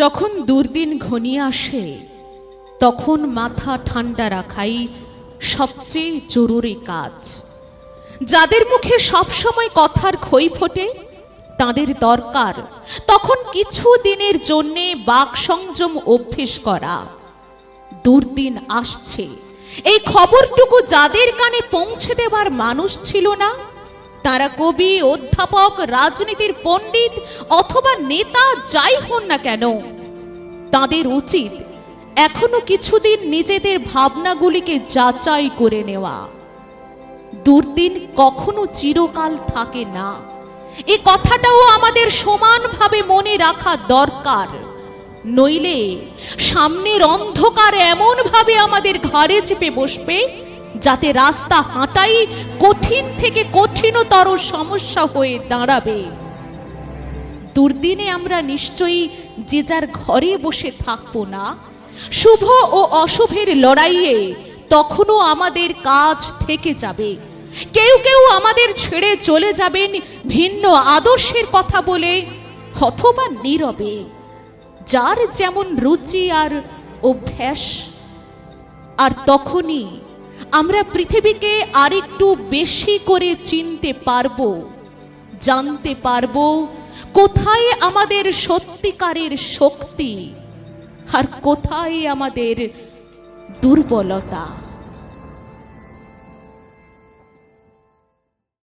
যখন দুর্দিন ঘনিয়ে আসে, তখন মাথা ঠান্ডা রাখাই সবচেয়ে জরুরি কাজ। যাদের মুখে সবসময় কথার খই ফোটে, তাদের দরকার তখন কিছু দিনের জন্যে বাক সংযম অভ্যেস করা। দুর্দিন আসছে। এই খবরটুকু যাদের কানে পৌঁছে দেবার মানুষ ছিল না তারা কবি, অধ্যাপক, রাজনীতির পণ্ডিত অথবা নেতা যাই হন না কেন, তাদের উচিত এখনও কিছুদিন নিজেদের ভাবনাগুলিকে যাচাই করে নেওয়া। দুর্দিন কখনো চিরকাল থাকে না। এ কথাটাও আমাদের সমানভাবে মনে রাখা দরকার। নইলে সামনের অন্ধকার এমনভাবে আমাদের ঘাড়ে চেপে বসবে যাতে রাস্তা হাঁটাই কঠিন থেকে কঠিনতর সমস্যা হয়ে দাঁড়াবে। দুর্দিনে আমরা নিশ্চয়ই যে যার ঘরে বসে থাকব না, শুভ ও অশুভের লড়াইয়ে তখনও আমাদের কাজ থেকে যাবে। কেউ কেউ আমাদের ছেড়ে চলে যাবেন ভিন্ন আদর্শের কথা বলে অথবা নীরবে, যার যেমন রুচি আর অভ্যাস, আর তখনই আমরা পৃথিবীকে আরেকটু বেশি করে চিনতে পারব, জানতে পারব কোথায় আমাদের সত্যিকারের শক্তি আর কোথায় আমাদের দুর্বলতা।